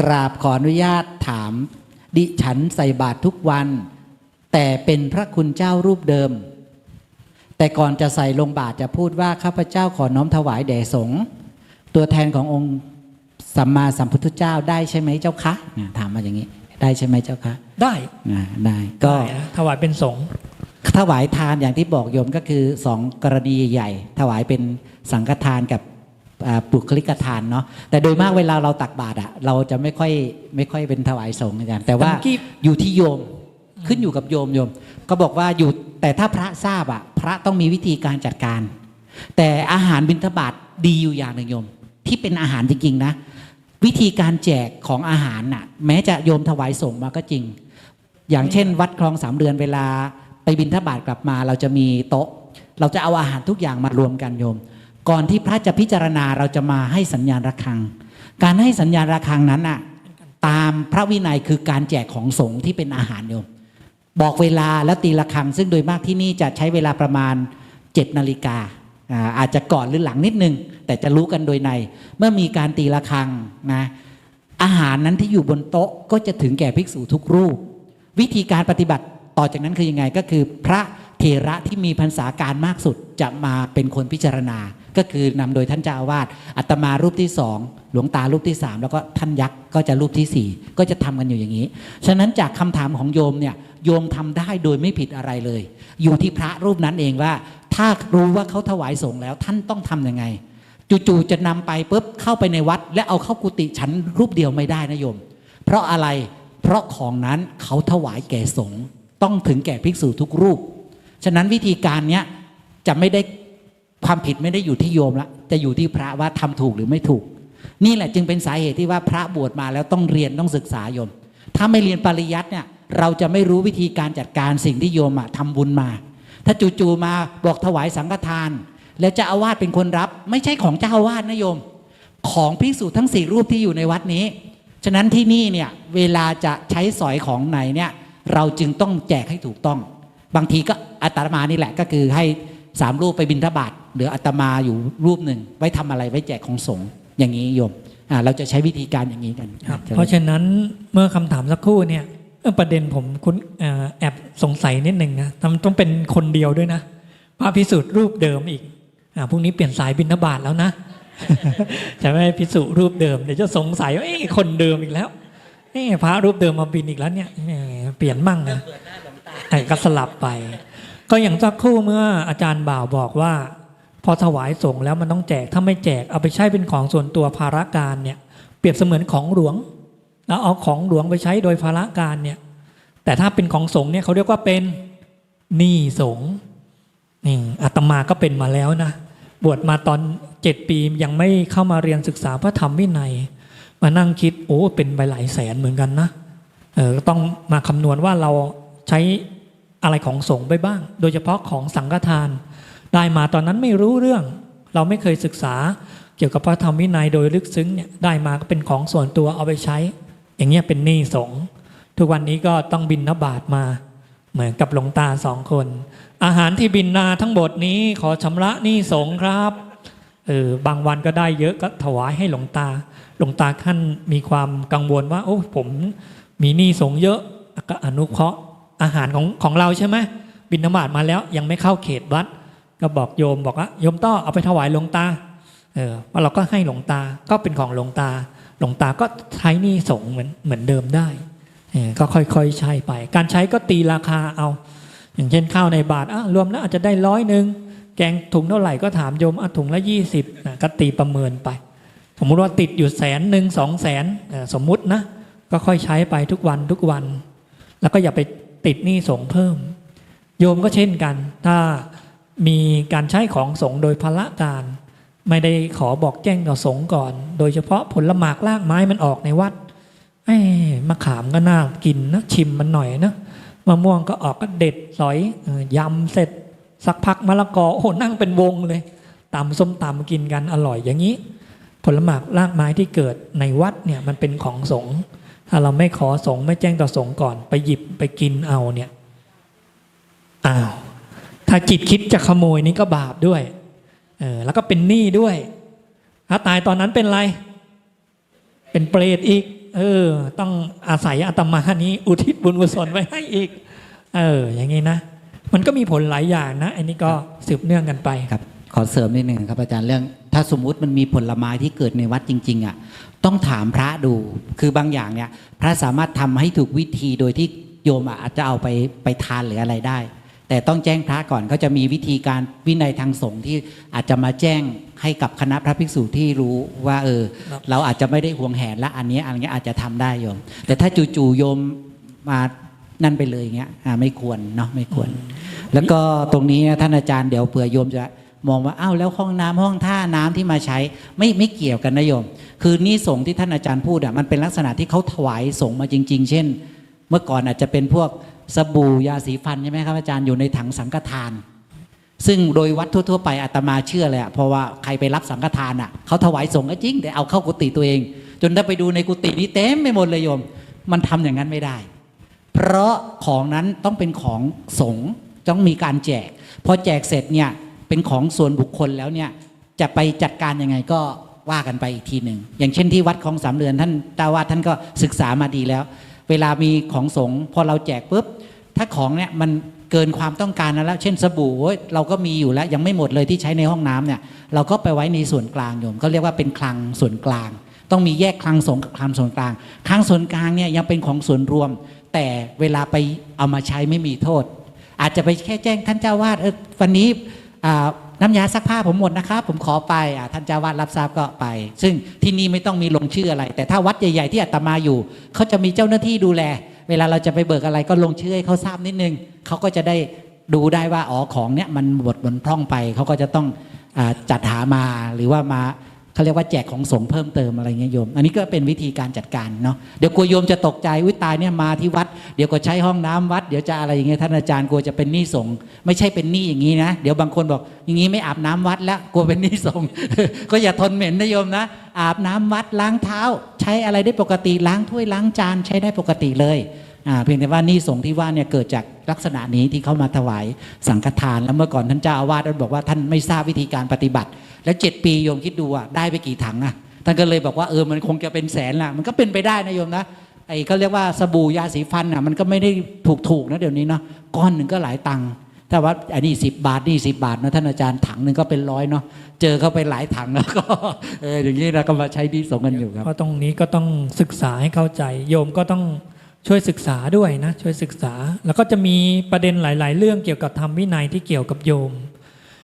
กราบขออนุญาตถาม ดิฉันใส่บาตรทุกวัน แต่เป็นพระคุณเจ้ารูปเดิม แต่ก่อนจะใส่ลงบาตรจะพูดว่าข้าพเจ้าขอน้อมถวายแด่สงฆ์ตัวแทนขององค์สัมมาสัมพุทธเจ้าได้ใช่ไหมเจ้าคะอ่าถามมาอย่างนี้ ได้ใช่ไหมเจ้าคะ ได้อ่าได้ก็ได้นะถวายเป็นสงฆ์ถวายทานอย่างที่บอกโยมก็คือสองกรณีใหญ่ๆถวายเป็นสังฆทานกับอ่า ปุคลิกทานเนาะแต่โดยมากเวลาเราตักบาตรอะเราจะไม่ค่อยไม่ค่อยเป็นถวายสงฆ์อาจารย์แต่ว่าตะกี้อยู่ที่โยมขึ้นอยู่กับโยมโยม ก็บอกว่าอยู่แต่ถ้าพระทราบอะพระต้องมีวิธีการจัดการ แต่อาหารบิณฑบาตดีอยู่อย่างหนึ่งโยม ที่เป็นอาหารจริงๆนะ วิธีการแจกของอาหารน่ะ แม้จะโยมถวายส่งฆ์มาก็จริง อย่างเช่น วัดคลองสามเดือนเวลา ไปบิณฑบาตกลับมา เราจะมีโต๊ะ เราจะเอาอาหารทุกอย่างมารวมกันโยม ก่อนที่พระจะพิจารณาเราจะมาให้สัญญาณระฆัง การให้สัญญาณระฆังนั้นน่ะตามพระวินัยคือการแจกของสงฆ์ที่เป็นอาหารโยมบอกเวลาแล้วตีระฆัง ซึ่งโดยมากที่นี่จะใช้เวลาประมาณ7นาฬิกาอาอาจจะก่อนหรือหลังนิดนึง แต่จะรู้กันโดยใน เมื่อมีการตีระฆังนะอาหารนั้นที่อยู่บนโต๊ะก็จะถึงแก่ภิกษุทุกรูป วิธีการปฏิบัติต่อจากนั้นคือยังไงก็คือ พระเถระที่มีพรรษาการมากสุดจะมาเป็นคนพิจารณา ก็คือนำโดยท่านเจ้าอาวาสอัตมารูปที่สองหลวงตารูปที่สามแล้วก็ท่านยักษ์ก็จะรูปที่สี่ก็จะทำกันอยู่อย่างนี้ ฉะนั้นจากคำถามของโยมเนี่ยโยมทำได้โดยไม่ผิดอะไรเลย อยู่ที่พระรูปนั้นเองว่า ถ้ารู้ว่าเขาถวายสงฆ์แล้วท่านต้องทำยังไงจู่ๆจะนำไปปุ๊บเข้าไปในวัด และเอาเข้ากุฏิฉันรูปเดียวไม่ได้นะโยม เพราะอะไรเพราะของนั้นเขาถวายแก่สงฆ์ต้องถึงแก่ภิกษุทุกรูป ฉะนั้นวิธีการเนี้ยจะไม่ได้ ความผิดไม่ได้อยู่ที่โยมละจะอยู่ที่พระว่าทำถูกหรือไม่ถูก นี่แหละจึงเป็นสาเหตุที่ว่าพระบวชมาแล้วต้องเรียนต้องศึกษาโยม ถ้าไม่เรียนปริยัติเนี่ยเราจะไม่รู้วิธีการจัดการสิ่งที่โยมอะทำบุญมา ถ้าจู่ๆมาบอกถวายสังฆทาน แล้วเจ้าอาวาสเป็นคนรับ ไม่ใช่ของเจ้าอาวาสนะโยม ของภิกษุทั้งสี่รูปที่อยู่ในวัดนี้ ฉะนั้นที่นี่เนี่ยเวลาจะใช้สอยของไหนเนี่ยเราจึงต้องแจกให้ถูกต้อง บางทีก็อาตมานี่แหละก็คือให้สามรูปไปบิณฑบาต เหลืออาตมาอยู่รูปหนึ่ง ไว้ทำอะไรไว้แจกของสงฆ์อย่างนี้โยมอ่าเราจะใช้วิธีการอย่างนี้กันครับจญเพราะฉะนั้นเมื่อคำถามสักครู่เนี่ยเอ่อประเด็นผมคุณเอ่อแอบสงสัยนิดหนึ่งนะทำต้องเป็นคนเดียวด้วยนะพระพิสุทธิ์รูปเดิมอีกอ่าพรุ่งนี้เปลี่ยนสายบินทบาทแล้วนะจะไม่ให้พิสุรูปเดิมเดี๋ยวจะสงสัยว่าเอ๊ะคนเดิมอีกแล้วเอ๊ะพระรูปเดิมมาบินอีกแล้วเนี่ยแหมเปลี่ยนมั่งนะไอ้ก็สลับไป ก็อย่างสักครู่เมื่ออาจารย์บ่าวบอกว่า พอถวายส่งแล้วมันต้องแจกถ้าไม่แจกเอาไปใช้เป็นของส่วนตัวภาระการเนี่ยเปรียบเสมือนของหลวงแล้วเอาของหลวงไปใช้โดยภาระการเนี่ยแต่ถ้าเป็นของสงเนี่ยเขาเรียกว่าเป็นหนี้สงนี่อาตมาก็เป็นมาแล้วนะบวชมาตอนเจ็ดปียังไม่เข้ามาเรียนศึกษาพระธรรมวินัย มานั่งคิดโอ้เป็นไปหลายแสนเหมือนกันนะเออต้องมาคำนวณว่าเราใช้อะไรของสงไปบ้าง โดยเฉพาะของสังฆทาน ได้มาตอนนั้นไม่รู้เรื่อง เราไม่เคยศึกษา เกี่ยวกับพระธรรมวินัยโดยลึกซึ้งเนี่ยได้มาก็เป็นของส่วนตัวเอาไปใช้ อย่างเงี้ยเป็นหนี้สงทุกวันนี้ก็ต้องบินนบาตมา เหมือนกับหลวงตาสองคน อาหารที่บินนาทั้งหมดนี้ขอชำระหนี้สงครับเออบางวันก็ได้เยอะก็ถวายให้หลวงตา หลวงตาท่านมีความกังวลว่า โอ้ผมมีหนี้สงเยอะก็อนุเคราะห์อาหารของของเราใช่ไหมบินนบาตมาแล้วยังไม่เข้าเขตวัด ก็บอกโยมบอกว่าโยมต้อเอาไปถวายหลวงตาเออว่าเราก็ให้หลวงตาก็เป็นของหลวงตา หลวงตาก็ใช้นี่สงเหมือนเหมือนเดิมได้เออก็ค่อยๆใช้ไป การใช้ก็ตีราคาเอา อย่างเช่นข้าวในบาทอะรวมแล้วอาจจะได้ร้อยหนึ่งแกงถุงเท่าไหร่ก็ถามโยมอะถุงละยี่สิบก็ตีประเมินไป สมมุติว่าติดอยู่แสนหนึ่งสองแสนสมมุตินะก็ค่อยใช้ไปทุกวันทุกวัน แล้วก็อย่าไปติดหนี้สงเพิ่ม โยมก็เช่นกัน ถ้า มีการใช้ของสงฆ์โดยพละการ ไม่ได้ขอบอกแจ้งต่อสงฆ์ก่อน โดยเฉพาะผลหมากลากไม้มันออกในวัดเอ้มะขามก็น่ากินนะชิมมันหน่อยนะมะม่วงก็ออกก็เด็ดสอยยำเสร็จ สักพักมะละกอโอ้นั่งเป็นวงเลยตำส้มตำกินกันอร่อยอย่างนี้ ผลหมากลากไม้ที่เกิดในวัดเนี่ยมันเป็นของสงฆ์ถ้าเราไม่ขอสงฆ์ไม่แจ้งต่อสงฆ์ก่อน ไปหยิบไปกินเอาเนี่ยอ้าว ถ้าจิตคิดจะขโมยนี่ก็บาปด้วยเออแล้วก็เป็นหนี้ด้วยถ้าตายตอนนั้นเป็นอะไร เป็นเปรตอีก เออ ต้องอาศัยอาตมานี้ อุทิศบุญกุศลไว้ให้อีก เออ อย่างนี้นะ มันก็มีผลหลายอย่างนะ อันนี้ก็สืบเนื่องกันไปครับ ขอเสริมนิดหนึ่งครับอาจารย์เรื่อง ถ้าสมมุติมันมีผลไม้ที่เกิดในวัดจริง ๆ อะ ต้องถามพระดู คือบางอย่างเนี่ย พระสามารถทำให้ถูกวิธีโดยที่โยมอะอาจจะเอาไปไปทานหรืออะไรได้ แต่ต้องแจ้งพระก่อนก็จะมีวิธีการวินัยทางสงฆ์ที่อาจจะมาแจ้งให้กับคณะพระภิกษุที่รู้ว่าเออครับเราอาจจะไม่ได้ห่วงแหนและอันเนี้ยอันเนี้ยอาจจะทำได้โยม แต่ถ้าจู่ๆโยมมานั่นไปเลยอย่างเงี้ยอ่าไม่ควรเนาะไม่ควร แล้วก็ตรงนี้นะท่านอาจารย์เดี๋ยวเผื่อโยมจะมองว่าอ้าวแล้วห้องน้ำห้องท่าน้ำที่มาใช้ไม่ไม่เกี่ยวกันนะโยม คือนี่สงฆ์ที่ท่านอาจารย์พูดอะมันเป็นลักษณะที่เขาถวายสงฆ์มาจริง ๆ เช่น เมื่อก่อนอาจจะเป็นพวก สบู่ยาสีฟันใช่ไหมครับอาจารย์อยู่ในถังสังฆทาน ซึ่งโดยวัดทั่วๆไปอาตมาเชื่อเลยเพราะว่าใครไปรับสังฆทานอะเขาถวายสงฆ์ก็จริง แต่เอาเข้ากุฏิตัวเอง จนถ้าไปดูในกุฏินี้เต็มไปหมดเลยโยม มันทำอย่างนั้นไม่ได้ เพราะของนั้นต้องเป็นของสงฆ์ต้องมีการแจก พอแจกเสร็จเนี่ยเป็นของส่วนบุคคลแล้วเนี่ยจะไปจัดการยังไงก็ว่ากันไปอีกทีหนึ่งอย่างเช่นที่วัดคลองสามเรือนท่านเจ้าวาดท่านก็ศึกษามาดีแล้ว เวลามีของสงพอเราแจกปุ๊บ ถ้าของเนี่ยมันเกินความต้องการแล้ว เช่นสบู่เราก็มีอยู่แล้วยังไม่หมดเลยที่ใช้ในห้องน้ำเนี่ยเราก็ไปไว้ในส่วนกลางโยมเขาเรียกว่าเป็นคลังส่วนกลาง ต้องมีแยกคลังสงกับคลังส่วนกลาง คลังส่วนกลางเนี่ยยังเป็นของส่วนรวม แต่เวลาไปเอามาใช้ไม่มีโทษ อาจจะไปแค่แจ้งท่านเจ้าวาดเออวันนี้ น้ำยาซักผ้าผมหมดนะครับ ผมขอไปอ่าท่านเจ้าวาดรับทราบก็ไป ซึ่งที่นี่ไม่ต้องมีลงชื่ออะไร แต่ถ้าวัดใหญ่ ๆ ที่อาตมาอยู่เขาจะมีเจ้าหน้าที่ดูแล เวลาเราจะไปเบิกอะไรก็ลงชื่อให้เขาทราบนิดนึงเขาก็จะได้ดูได้ว่าอ๋อของเนี้ยมันบดบนพร่องไปเขาก็จะต้องอจัดหามาหรือว่ามา เขาเรียกว่าแจกของสงเพิ่มเติมอะไรเงี้ยโยม อันนี้ก็เป็นวิธีการจัดการเนาะเดี๋ยวกลัวโยมจะตกใจวิตายเนี่ยมาที่วัด เดี๋ยวก็ใช้ห้องน้ำวัด เดี๋ยวจะอะไรอย่างเงี้ยท่านอาจารย์กลัวจะเป็นหนี้สงไม่ใช่เป็นหนี้อย่างนี้นะ เดี๋ยวบางคนบอกอย่างนี้ไม่อาบน้ำวัดแล้วกลัวเป็นหนี้สงก็อย่าทนเหม็นนะโยมนะอาบน้ำวัดล้างเท้า ใช้อะไรได้ปกติล้างถ้วยล้างจานใช้ได้ปกติเลย เพียงแต่ว่านี่สงที่ว่าเนี่ยเกิดจากลักษณะนี้ที่เขามาถวายสังฆทาน แล้วเมื่อก่อนท่านเจ้าอาวาสท่านบอกว่าท่านไม่ทราบวิธีการปฏิบัติ แล้วเจ็ดปีโยมคิดดูอะได้ไปกี่ถังอะท่านก็เลยบอกว่าเออมันคงจะเป็นแสนละมันก็เป็นไปได้นะโยมนะไอ้เขาเรียกว่าสบู่ยาสีฟันอะมันก็ไม่ได้ถูกถูกๆนะเดี๋ยวนี้เนาะก้อนหนึ่งก็หลายตังค์ถ้าว่าอันนี้สิบาทนี่สิบาทนะท่านอาจารย์ถังหนึ่งก็เป็นร้อยเนาะเจอเข้าไปหลายถังแล้วก็เอออย่างนี้เราก็มาใช้ดีสงกันอยู่ครับก็ตรงนี้ก็ต้องศึกษาให้เข้าใจ โยมก็ต้อง ช่วยศึกษาด้วยนะช่วยศึกษา แล้วก็จะมีประเด็นหลาย ๆ เรื่องเกี่ยวกับธรรมวินัยที่เกี่ยวกับโยม